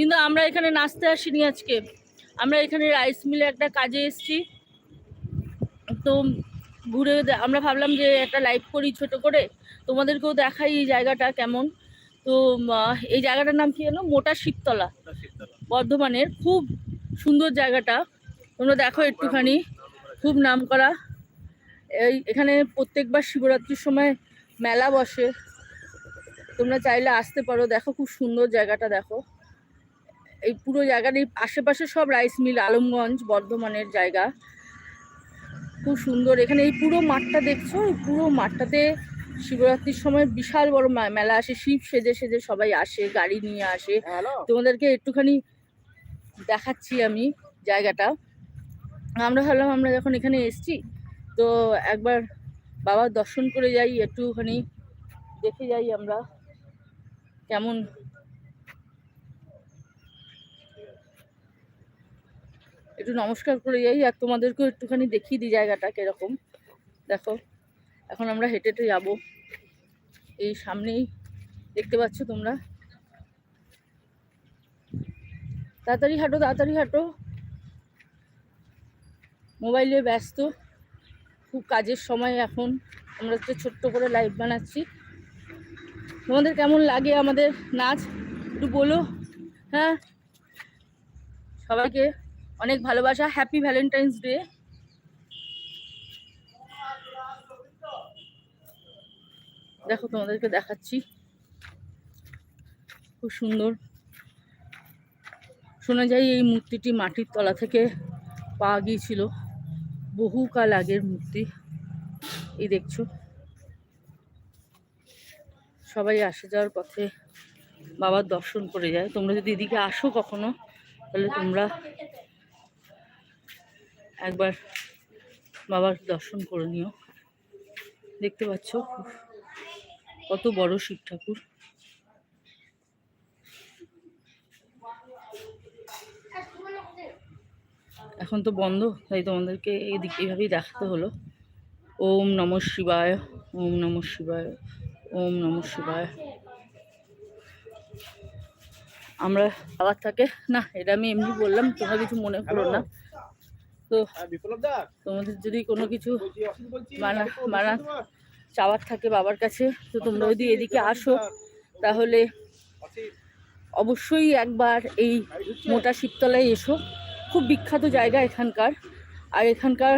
কিন্তু আমরা এখানে নাচতে আসিনি আজকে। আমরা এখানে রাইস মিলে একটা কাজে এসেছি। তো ঘুরে আমরা ভাবলাম যে একটা লাইভ করি ছোট করে। তোমাদেরকেও দেখাই এই জায়গাটা কেমন। তো এই জায়গাটার নাম কি জানো? মোটা শিবতলা। বর্ধমানের খুব সুন্দর জায়গাটা। তোমরা দেখো একটুখানি। খুব নাম করা এই এখানে প্রত্যেকবার শিবরাত্রির সময় মেলা বসে। তোমরা চাইলে আসতে পারো। দেখো খুব সুন্দর জায়গাটা দেখো। এই পুরো জায়গার এই আশেপাশে সব রাইস মিল আলমগঞ্জ বর্ধমানের জায়গা। খুব সুন্দর। এখানে এই পুরো মাঠটা দেখছ? এই পুরো মাঠটাতে শিবরাত্রির সময় বিশাল বড় মেলা আসে। শিব সেজে সেজে সবাই আসে গাড়ি নিয়ে আসে। তোমাদেরকে একটুখানি দেখাচ্ছি আমি জায়গাটা। আমরা ভাবলাম আমরা যখন এখানে এসেছি তো একবার বাবার দর্শন করে যাই একটুখানি দেখে যাই আমরা কেমন একটু নমস্কার করে যাই আর তোমাদেরকেও একটুখানি দেখিয়ে দিই জায়গাটা কীরকম। দেখো, এখন আমরা হেঁটে হেঁটে যাব। এই সামনেই দেখতে পাচ্ছ তোমরা। তাড়াতাড়ি হাঁটো তাড়াতাড়ি হাঁটো। মোবাইলে ব্যস্ত, খুব কাজের সময় এখন। আমরা হচ্ছে ছোট্ট করে লাইভ বানাচ্ছি। তোমাদের কেমন লাগে আমাদের নাচ? একটু বলো। হ্যাঁ? সবাইকে অনেক ভালোবাসা হ্যাপি ভ্যালেন্টাইন্স ডে দেখো তোমাদেরকে দেখাচ্ছি। খুব সুন্দর। শোনা যায় এই মূর্তিটি মাটির তলা থেকে পাওয়া গিয়েছিল। বহুকাল আগের মূর্তি। এই দেখছ। সবাই আসে যাওয়ার পথে বাবার দর্শন করে যায়। তোমরা যদি এদিকে আসো কখনো, তাহলে তোমরা একবার বাবার দর্শন করে নিও। দেখতে পাচ্ছ কত বড় শিব ঠাকুর। এখন তো বন্ধ, তাই তোমাদেরকে এইদিক এইভাবেই দেখাতে হলো। ওম নম শিবায়, ওম নম শিবায়, ওম নম শিবায়। আমরা আবার থাকে, না, এটা আমি এমনি বললাম, তোমরা কিছু মনে করো না। তো তোমাদের যদি কোনো কিছু মানা- মানা- চাওয়ার থাকে বাবার কাছে তো তোমরা যদি এদিকে আসো তাহলে অবশ্যই একবার এই মোটা শিবতলায় এসো। খুব বিখ্যাত জায়গা এখানকার। আর এখানকার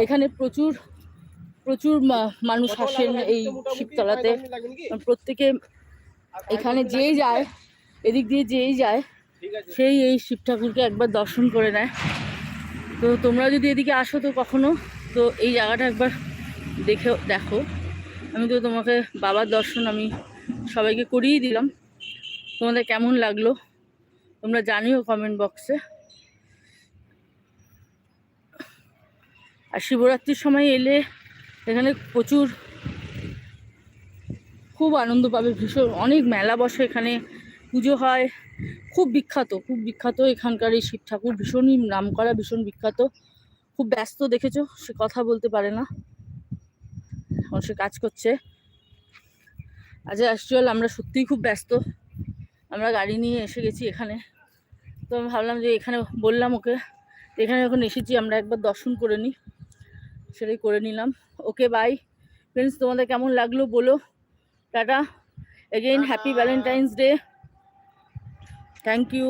এখানে প্রচুর প্রচুর মানুষ আসেন এই শিবতলাতে? প্রত্যেকে এখানে যেই যায় এদিক দিয়ে যেই যায় সেই এই শিব ঠাকুরকে একবার দর্শন করে নেয়। তো তোমরা যদি এদিকে আসো তো কখনো, তো এই জায়গাটা একবার দেখে দেখো। আমি তো তোমাকে বাবার দর্শন আমি সবাইকে করিয়ে দিলাম। তোমাদের কেমন লাগল? তোমরা জানিও কমেন্ট বক্সে আর শিবরাত্রির সময় এলে এখানে প্রচুর খুব আনন্দ পাবে, ভীষণ। অনেক মেলা বসে এখানে। পুজো হয়। খুব বিখ্যাত খুব বিখ্যাত এখানকার এই শিব ঠাকুর। ভীষণই নাম করা ভীষণ বিখ্যাত। খুব ব্যস্ত দেখেছ, সে কথা বলতে পারে না। এখন সে কাজ করছে। আজ অ্যাকচুয়াল আমরা সত্যিই খুব ব্যস্ত। আমরা গাড়ি নিয়ে এসে গেছি এখানে। তো আমি ভাবলাম যে এখানে বললাম ওকে এখানে যখন এসেছি আমরা একবার দর্শন করে নিই। সেটাই করে নিলাম। ওকে বাই ফ্রেন্ডস তোমাদের কেমন লাগল বলো। Tata. Again happy Valentine's day thank you